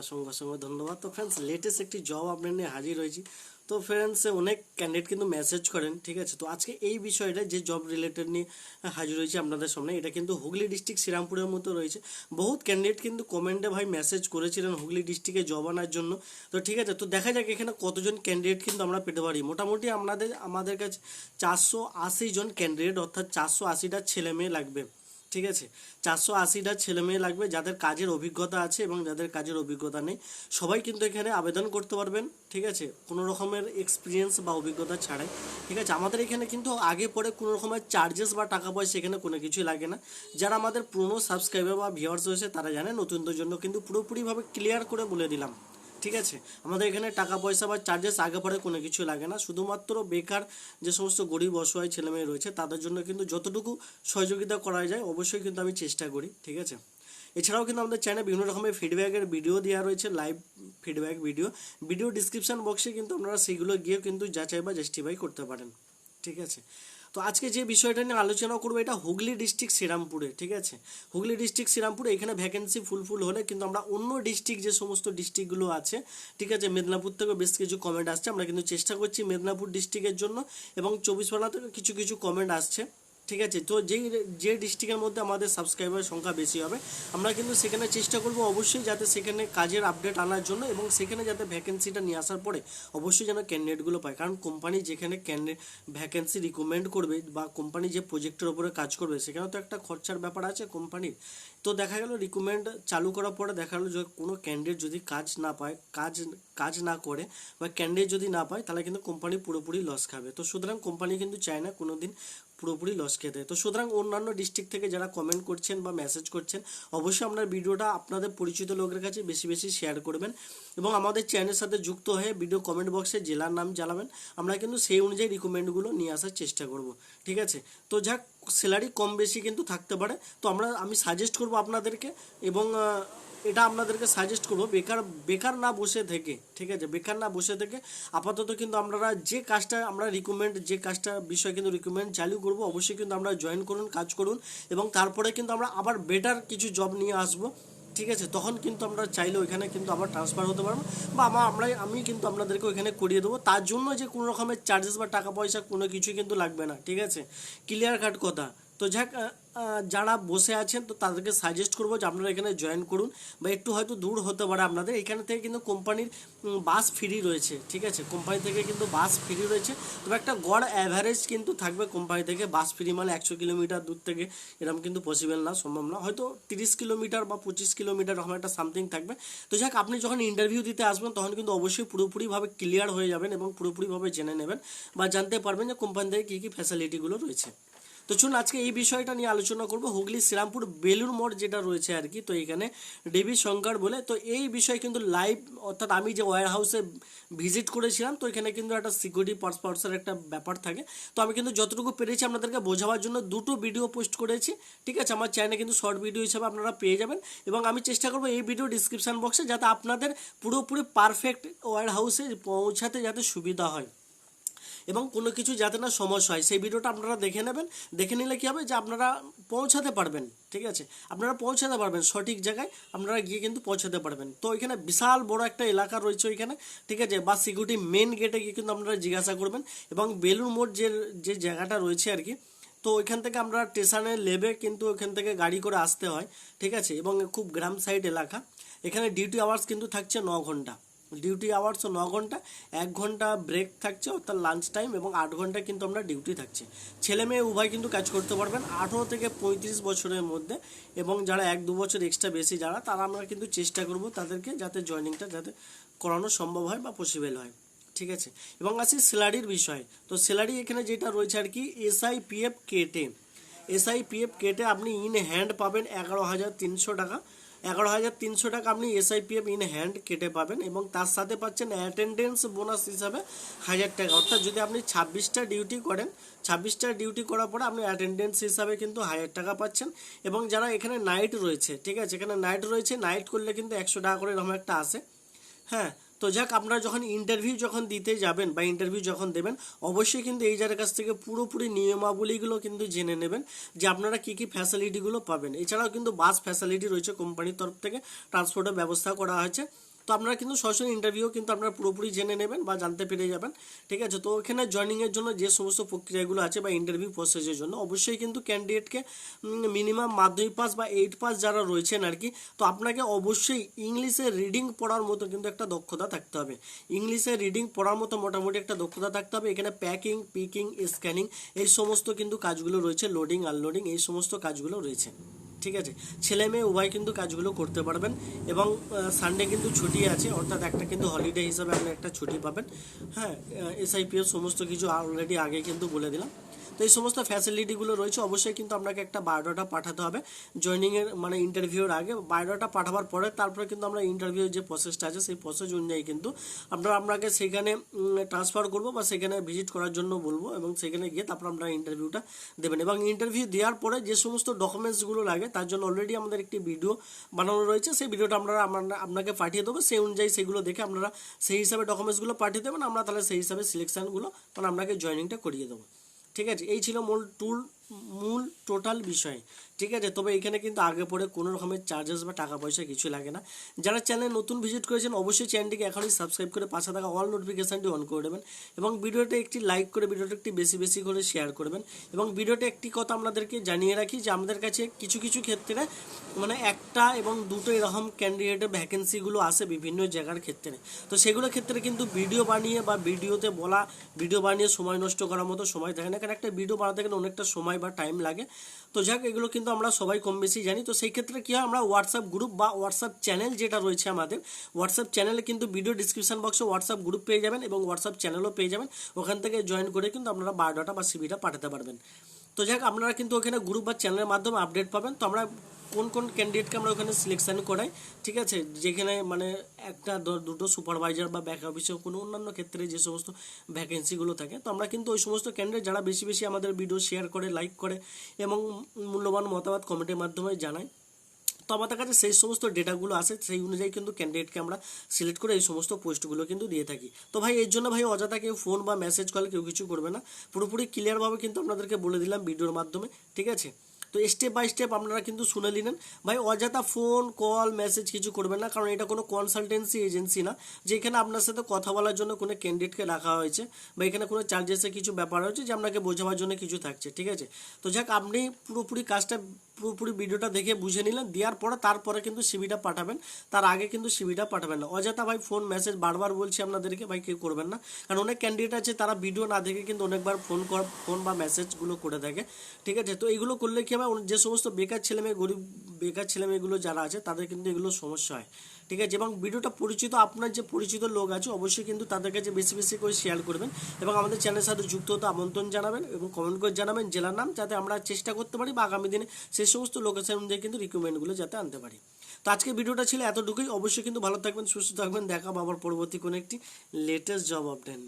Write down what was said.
অসংখ্য অসংখ্য ধন্যবাদ। তো ফ্রেন্ডস লেটেস্ট একটি জব আপনার নিয়ে হাজির হয়েছি। তো ফ্রেন্ডস অনেক ক্যান্ডিডেট কিন্তু মেসেজ করেন, ঠিক আছে? তো আজকে এই বিষয়টা যে জব রিলেটেড নিয়ে হাজির হয়েছে আপনাদের সামনে, এটা কিন্তু হুগলি ডিস্ট্রিক্ট শ্রীরামপুরের মতো রয়েছে। বহুত ক্যান্ডিডেট কিন্তু কমেন্টে ভাই মেসেজ করেছিলেন হুগলি ডিস্ট্রিক্টে জব আনার জন্য। তো ঠিক আছে, তো দেখা যাক এখানে কতজন ক্যান্ডিডেট কিন্তু আমরা পেতে পারি। মোটামুটি আমাদের আমাদের কাছে চারশো আশি জন ক্যান্ডিডেট অর্থাৎ চারশো আশিটা ছেলে মেয়ে লাগবে। ঠিক আছে? চারশো আশিটা ছেলে মেয়ে লাগবে, যাদের কাজের অভিজ্ঞতা আছে এবং যাদের কাজের অভিজ্ঞতা নেই। সবাই কিন্তু এখানে আবেদন করতে পারবেন, ঠিক আছে? কোনো রকমের এক্সপিরিয়েন্স বা অভিজ্ঞতা ছাড়াই, ঠিক আছে? আমাদের এখানে কিন্তু আগে পরে কোনো রকমের চার্জেস বা টাকা পয়সা এখানে কোনো কিছুই লাগে না। যারা আমাদের পুরনো সাবস্ক্রাইবার বা ভিউয়ার্স রয়েছে, তারা জানে নতুনদের জন্য কিন্তু পুরোপুরিভাবে ক্লিয়ার করে বলে দিলাম। ঠিক আছে? আমাদের এখানে টাকা পয়সা বা চার্জেস আগে পরে কোনো কিছু লাগে না। শুধুমাত্র বেকার যে সমস্ত গরিব, অসহায় ছেলেমেয়ে রয়েছে, তাদের জন্য কিন্তু যতটুকু সহযোগিতা করা যায়, অবশ্যই কিন্তু আমি চেষ্টা করি, ঠিক আছে? এছাড়াও কিন্তু আমাদের চ্যানেলে বিভিন্ন রকমের ফিডব্যাকের ভিডিও দেওয়া রয়েছে live feedback video video description বক্সে কিন্তু আপনারা সেগুলো গিয়ে কিন্তু যাচাই বা জাস্টিফাই করতে পারেন, ঠিক আছে? তো আজকে যে বিষয়টা নিয়ে আলোচনা করব, এটা হুগলি ডিস্ট্রিক্ট শ্রীরামপুরে, ঠিক আছে? হুগলি ডিস্ট্রিক্ট শ্রীরামপুরে এখানে ভ্যাকেন্সি ফুলফুল হলে কিন্তু আমরা অন্য ডিস্ট্রিক্ট যে সমস্ত ডিস্ট্রিক্টগুলো আছে, ঠিক আছে? মেদিনীপুর থেকে বেশ কিছু কমেন্ট আসছে। আমরা কিন্তু চেষ্টা করছি মেদিনীপুর ডিস্ট্রিক্টের জন্য এবং চব্বিশ পরগনা থেকে কিছু কিছু কমেন্ট আসছে। ঠিক আছে? তো যেই যে ডিস্ট্রিক্টের মধ্যে আমাদের সাবস্ক্রাইবার সংখ্যা বেশি হবে, আমরা কিন্তু সেখানে চেষ্টা করব অবশ্যই যাতে সেখানে কাজের আপডেট আনার জন্য এবং সেখানে যাতে ভ্যাকেন্সিটা নিয়ে আসার পরে অবশ্যই যেন ক্যান্ডিডেটগুলো পায়। কারণ কোম্পানি যেখানে ক্যান্ডিডেট ভ্যাকেন্সি রিকমেন্ড করবে বা কোম্পানি যে প্রজেক্টের ওপরে কাজ করবে সেখানে তো একটা খরচার ব্যাপার আছে কোম্পানির তো দেখা গেল রিকমেন্ড চালু করার পরে দেখা গেলো যে কোনো ক্যান্ডিডেট যদি কাজ না পায়, কাজ কাজ না করে বা ক্যান্ডিডেট যদি না পায়, তাহলে কিন্তু কোম্পানি পুরোপুরি লস খাবে। তো সুতরাং কোম্পানি কিন্তু চায় না কোনো দিন পুরোপুরি লস খেয়ে খেতে তো সুতরাং অন্যান্য ডিস্ট্রিক্ট থেকে যারা কমেন্ট করছেন বা মেসেজ করছেন, অবশ্যই আপনার ভিডিওটা আপনাদের পরিচিত লোকের কাছে বেশি বেশি শেয়ার করবেন এবং আমাদের চ্যানেলের সাথে যুক্ত হয়ে ভিডিও কমেন্ট বক্সে জেলার নাম জানাবেন। আমরা কিন্তু সেই অনুযায়ী রিকমেন্ডগুলো নিয়ে আসার চেষ্টা করব। ঠিক আছে? তো যাক স্যালারি কম বেশি কিন্তু থাকতে পারে। তো আমরা, আমি সাজেস্ট করব আপনাদেরকে এবং এটা আপনাদেরকে সাজেস্ট করব। বেকার বেকার না বসে থেকে, ঠিক আছে? বেকার না বসে থেকে আপাতত কিন্তু আপনারা যে কাজটা, আমরা রিকমেন্ড যে কাজটা, বিষয় কিন্তু রিকমেন্ড চালু করব, অবশ্যই কিন্তু আমরা জয়েন করুন, কাজ করুন এবং তারপরে কিন্তু আমরা আবার বেটার কিছু জব নিয়ে আসব, ঠিক আছে? তখন কিন্তু আমরা চাইলে ওইখানে কিন্তু আবার ট্রান্সফার হতে পারব বা আমার আমরা আমি কিন্তু আপনাদেরকে ওইখানে করিয়ে দেবো। তার জন্য যে কোনো রকমের চার্জেস বা টাকা পয়সা কোনো কিছুই কিন্তু লাগবে না, ঠিক আছে? ক্লিয়ার কাট কথা। তো যাক যারা বসে আছেন, তো তাদেরকে সাজেস্ট করব যে আপনারা এখানে জয়েন করুন বা একটু হয়তো দূর হতে পারে আপনাদের। এখানে থেকে কিন্তু কোম্পানির বাস ফ্রি রয়েছে, ঠিক আছে? কোম্পানি থেকে কিন্তু বাস ফ্রি রয়েছে। তবে একটা গড় অ্যাভারেজ কিন্তু থাকবে কোম্পানি থেকে। বাস ফ্রি মানে একশো কিলোমিটার দূর থেকে এরকম কিন্তু পসিবল না, সম্ভব না। হয়তো তিরিশ কিলোমিটার বা পঁচিশ কিলোমিটার এরকম একটা সামথিং থাকবে। তো যাক, আপনি যখন ইন্টারভিউ দিতে আসবেন, তখন কিন্তু অবশ্যই পুরোপুরিভাবে ক্লিয়ার হয়ে যাবেন এবং পুরোপুরিভাবে জেনে নেবেন বা জানতে পারবেন যে কোম্পানি থেকে কী কী ফ্যাসিলিটিগুলো রয়েছে। তো চলুন আজকে এই বিষয়টা নিয়ে আলোচনা করব। হুগলি শ্রীরামপুর বেলুর মোড় যেটা রয়েছে আর কি, তো এখানে দেবী শঙ্কর বলে। তো এই বিষয়ে কিন্তু লাইভ অর্থাৎ আমি যে ওয়ার হাউসে ভিজিট করেছিলাম, তো এখানে কিন্তু একটা সিকিউরিটি পার্সপার্সের একটা ব্যাপার থাকে। তো আমি কিন্তু যতটুকু পেরেছি আপনাদেরকে বোঝাবার জন্য দুটো ভিডিও পোস্ট করেছি, ঠিক আছে? আমার চ্যানেলে কিন্তু শর্ট ভিডিও হিসাবে আপনারা পেয়ে যাবেন এবং আমি চেষ্টা করব এই ভিডিও ডিসক্রিপশন বক্সে যাতে আপনাদের পুরোপুরি পারফেক্ট ওয়ার হাউসে পৌঁছাতে যাতে সুবিধা হয়। এবং কোনো কিছু যাতে না সমস্যা হয়, সেই ভিডিওটা আপনারা দেখে নেবেন। দেখে নিলে কী হবে যে আপনারা পৌঁছাতে পারবেন, ঠিক আছে? আপনারা পৌঁছাতে পারবেন সঠিক জায়গায়, আপনারা গিয়ে কিন্তু পৌঁছাতে পারবেন। তো এখানে বিশাল বড় একটা এলাকা রয়েছে ওইখানে, ঠিক আছে? বা সিকিউরিটি মেন গেটে গিয়ে কিন্তু আপনারা জিজ্ঞাসা করবেন এবং বেলুর মোড় যে যে জায়গাটা রয়েছে আর কি, তো ওইখান থেকে আমরা স্টেশনে লেবে কিন্তু ওইখান থেকে গাড়ি করে আসতে হয়, ঠিক আছে? এবং খুব গ্রাম সাইড এলাকা। এখানে ডিউটি আওয়ার্স কিন্তু থাকছে ন ঘণ্টা। ডিউটি আওয়ার্স ন ঘণ্টা, এক ঘণ্টা ব্রেক থাকছে, অর্থাৎ লাঞ্চ টাইম এবং আট ঘণ্টা কিন্তু আমরা ডিউটি থাকছে। ছেলে মেয়ে উভয় কিন্তু কাজ করতে পারবেন আঠেরো থেকে পঁয়ত্রিশ বছরের মধ্যে এবং যারা এক দু বছর এক্সট্রা বেশি যারা, তারা আমরা কিন্তু চেষ্টা করব তাদেরকে যাতে জয়নিংটা যাতে করানো সম্ভব হয় বা পসিবল হয়। ঠিক আছে? এবং আসি স্যালারির বিষয়। তো স্যালারি এখানে যেটা রয়েছে আর কি এসআই পিএফ কেটে এসআই পিএফ কেটে আপনি ইন হ্যান্ড পাবেন এগারো হাজার তিনশো টাকা। এগারো হাজার তিনশো টাকা আপনি এসআইপিএফ ইন হ্যান্ড কেটে পাবেন এবং তার সাথে পাচ্ছেন অ্যাটেন্ডেন্স বোনাস হিসাবে হাজার টাকা। অর্থাৎ যদি আপনি ছাব্বিশটা ডিউটি করেন, ছাব্বিশটা ডিউটি করার পরে আপনি অ্যাটেন্ডেন্স হিসাবে কিন্তু হাজার টাকা পাচ্ছেন। এবং যারা এখানে নাইট রয়েছে, ঠিক আছে? এখানে নাইট রয়েছে নাইট করলে কিন্তু একশো টাকা করে এরকম একটা আসে। হ্যাঁ তো যাক, আপনারা যখন ইন্টারভিউ যখন দিতে যাবেন বা ইন্টারভিউ যখন দেবেন, অবশ্যই কিন্তু এই যার কাছ থেকে পুরোপুরি নিয়মাবলীগুলো কিন্তু জেনে নেবেন যে আপনারা কী কী ফ্যাসিলিটিগুলো পাবেন। এছাড়াও কিন্তু বাস ফ্যাসিলিটি রয়েছে কোম্পানির তরফ থেকে ট্রান্সপোর্টের ব্যবস্থা করা হয়েছে। তো আপনারা কিন্তু সরাসরি ইন্টারভিউ কিন্তু আপনারা পুরোপুরি জেনে নেবেন বা জানতে পেরে যাবেন, ঠিক আছে? তো এখানে জয়নিংয়ের জন্য যে সমস্ত প্রক্রিয়াগুলো আছে বা ইন্টারভিউ প্রসেসের জন্য, অবশ্যই কিন্তু ক্যান্ডিডেটকে মিনিমাম মাধ্যমিক পাস বা এইট পাস যারা রয়েছেন আর কি, তো আপনাকে অবশ্যই ইংলিশে রিডিং পড়ার মতো কিন্তু একটা দক্ষতা থাকতে হবে। ইংলিশে রিডিং পড়ার মতো মোটামুটি একটা দক্ষতা থাকতে হবে। এখানে প্যাকিং পিকিং স্ক্যানিং এই সমস্ত কিন্তু কাজগুলো রয়েছে লোডিং আনলোডিং এই সমস্ত কাজগুলো রয়েছে। ঠিক আছে? ছেলে মেয়ে উভয় কিন্তু কাজগুলো করতে পারবেন এবং সানডে কিন্তু ছুটি আছে, অর্থাৎ একটা কিন্তু হলিডে হিসাবে আপনি একটা ছুটি পাবেন। হ্যাঁ এসআইপিও সমস্ত কিছু অলরেডি আগে কিন্তু বলে দিলাম। তো এই সমস্ত ফ্যাসিলিটিগুলো রয়েছে, অবশ্যই কিন্তু আপনাকে একটা বায়োডাটা পাঠাতে হবে। জয়নিংয়ের মানে ইন্টারভিউর আগে বায়োডাটা পাঠাবার পরে তারপরে কিন্তু আমরা ইন্টারভিউ যে প্রসেসটা আছে, সেই প্রসেস অনুযায়ী কিন্তু আমরা আপনাকে সেখানে ট্রান্সফার করব বা সেখানে ভিজিট করার জন্য বলব এবং সেখানে গিয়ে তারপর আপনারা ইন্টারভিউটা দেবেন এবং ইন্টারভিউ দেওয়ার পরে যে সমস্ত ডকুমেন্টসগুলো লাগে, তার জন্য অলরেডি আমাদের একটি ভিডিও বানানো রয়েছে। সেই ভিডিওটা আমরা আমরা, আপনাকে পাঠিয়ে দেবো। সেই অনুযায়ী সেগুলো দেখে আপনারা সেই হিসাবে ডকুমেন্টসগুলো পাঠিয়ে দেবেন। আমরা তাহলে সেই হিসাবে সিলেকশানগুলো মানে আপনাকে জয়নিংটা করিয়ে দেবো। ঠিক আছে? এই ছিল মূল টুল মূল টোটাল বিষয়। ঠিক আছে? তবে এখানে কিন্তু আগে পরে কোনো রকমের চার্জেস বা টাকা পয়সা কিছু লাগে না। যারা চ্যানেল নতুন ভিজিট করেছেন, অবশ্যই চ্যানেলটিকে এখনই সাবস্ক্রাইব করে পাশে থাকা অল নোটিফিকেশানটি অন করে দেবেন এবং ভিডিওটা একটি লাইক করে ভিডিওটা একটি বেশি বেশি করে শেয়ার করবেন এবং ভিডিওটা একটি কথা আপনাদেরকে জানিয়ে রাখি যে আমাদের কাছে কিছু কিছু ক্ষেত্রে মানে একটা এবং দুটো এরকম ক্যান্ডিডেটের ভ্যাকেন্সিগুলো আসে বিভিন্ন জায়গার ক্ষেত্রে। তো সেগুলোর ক্ষেত্রে কিন্তু ভিডিও বানিয়ে বা ভিডিওতে বলা ভিডিও বানিয়ে সময় নষ্ট করার মতো সময় থাকে না। কারণ একটা ভিডিও বানাতে গেলে অনেকটা সময় বা টাইম লাগে। তো যাক, এগুলো কিন্তু আমরা সবাই কম বেশি জানি। তো সেই ক্ষেত্রে কী হয়, আমরা হোয়াটসঅ্যাপ গ্রুপ বা হোয়াটসঅ্যাপ চ্যানেল যেটা রয়েছে আমাদের হোয়াটসঅ্যাপ চ্যানেলে কিন্তু ভিডিও ডিসক্রিপশন বক্সে হোয়াটসঅ্যাপ গ্রুপ পেয়ে যাবেন এবং হোয়াটসঅ্যাপ চ্যানেলও পেয়ে যাবেন। ওখান থেকে জয়েন করে কিন্তু আপনারা বায়োডাটা বা সিভিটা পাঠাতে পারবেন। তো যাক, আপনারা কিন্তু ওখানে গ্রুপ বা চ্যানেলের মাধ্যমে আপডেট পাবেন। তো আমরা কোন কোন ক্যান্ডিডেটকে আমরা ওখানে সিলেকশন করাই, ঠিক আছে? যেখানে মানে একটা দুটো সুপারভাইজার বা ব্যাক অফিসে কোনো অন্যান্য ক্ষেত্রে যে সমস্ত ভ্যাকেন্সিগুলো থাকে, তো আমরা কিন্তু ওই সমস্ত ক্যান্ডিডেট যারা বেশি বেশি আমাদের ভিডিও শেয়ার করে লাইক করে এবং মূল্যবান মতামত কমেন্টের মাধ্যমে জানায় তো আমাদের কাছে সেই সমস্ত ডেটাগুলো আসে সেই অনুযায়ী কিন্তু ক্যান্ডিডেটকে আমরা সিলেক্ট করে এই সমস্ত পোস্টগুলো কিন্তু দিয়ে থাকি। তো ভাই, এর জন্য ভাই অযথা কেউ ফোন বা মেসেজ কল কেউ কিছু করবে না। পুরোপুরি ক্লিয়ারভাবে কিন্তু আপনাদেরকে বলে দিলাম ভিডিওর মাধ্যমে, ঠিক আছে? তো স্টেপ বাই স্টেপ আপনারা কিন্তু শুনে নিলেন। ভাই, অযথা ফোন কল মেসেজ কিছু করবেন না, কারণ এটা কোনো কনসালটেন্সি এজেন্সি না যে এখানে আপনার সাথে কথা বলার জন্য কোনো ক্যান্ডিডেটকে রাখা হয়েছে বা এখানে কোনো চার্জেসের কিছু ব্যাপার হয়েছে যে আপনাকে বোঝাবার জন্য কিছু থাকছে, ঠিক আছে? তো যাক, আপনি পুরোপুরি কাজটা পুরোপুরি ভিডিওটা দেখে বুঝে নিলেন, দেওয়ার পরে তারপরে কিন্তু সিবিটা পাঠাবেন। তার আগে কিন্তু সিবিটা পাঠাবেন না। অযথা ভাই ফোন মেসেজ বারবার বলছি আপনাদেরকে, ভাই কেউ করবেন না। কারণ অনেক ক্যান্ডিডেট আছে, তারা ভিডিও না দেখে কিন্তু অনেকবার ফোন ফোন বা মেসেজগুলো করে থাকে ঠিক আছে? তো এইগুলো করলে কি হবে? যে সমস্ত বেকার ছেলেমেয়ে, গরিব বেকার ছেলেমেয়েগুলো যারা আছে, তাদের কিন্তু এগুলো সমস্যা হয়। ঠিক আছে? এবং ভিডিওটা পরিচিত, আপনার যে পরিচিত লোক আছে, অবশ্যই কিন্তু তাদের কাছে বেশি বেশি করে শেয়ার করবেন এবং আমাদের চ্যানেলের সাথে যুক্ত হতে আমন্ত্রণ জানাবেন এবং কমেন্ট করে জানাবেন জেলার নাম, যাতে আমরা চেষ্টা করতে পারি বা আগামী দিনে সেই সমস্ত লোকেশন অনুযায়ী কিন্তু রিকমেন্ডগুলো যাতে আনতে পারি। তো আজকে ভিডিওটা ছিল এতটুকুই। অবশ্যই কিন্তু ভালো থাকবেন, সুস্থ থাকবেন। দেখা আবার পরবর্তী কোনো একটি লেটেস্ট জব আপডেট